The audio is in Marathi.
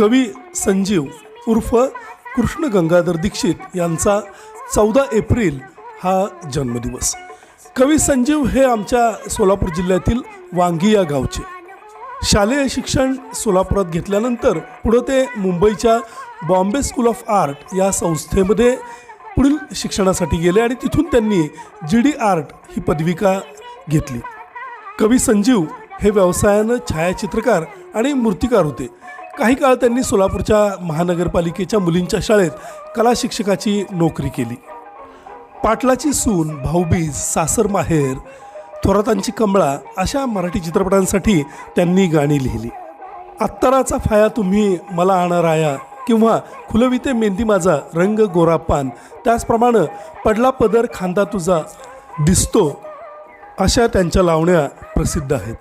कवी संजीव उर्फ कृष्ण गंगाधर दीक्षित यांचा चौदा एप्रिल हा जन्मदिवस. कवी संजीव हे आमच्या सोलापूर जिल्ह्यातील वांगी या गावचे. शालेय शिक्षण सोलापुरात घेतल्यानंतर पुढं ते मुंबईच्या बॉम्बे स्कूल ऑफ आर्ट या संस्थेमध्ये पुढील शिक्षणासाठी गेले आणि तिथून त्यांनी जी डी आर्ट ही पदविका घेतली. कवी संजीव हे व्यवसायानं छायाचित्रकार आणि मूर्तिकार होते. काही काळ त्यांनी सोलापूरच्या महानगरपालिकेच्या मुलींच्या शाळेत कला शिक्षकाची नोकरी केली. पाटलाची सून भाऊबीज सासर माहेर थोरातांची कमळा अशा मराठी चित्रपटांसाठी त्यांनी गाणी लिहिली. अत्तराचा फाया तुम्ही मला आणा राया किंवा खुलविते मेहंदी माझा रंग गोरापान त्याचप्रमाणे पडला पदर खांदा तुझा दिसतो अशा त्यांच्या लावण्या प्रसिद्ध आहेत.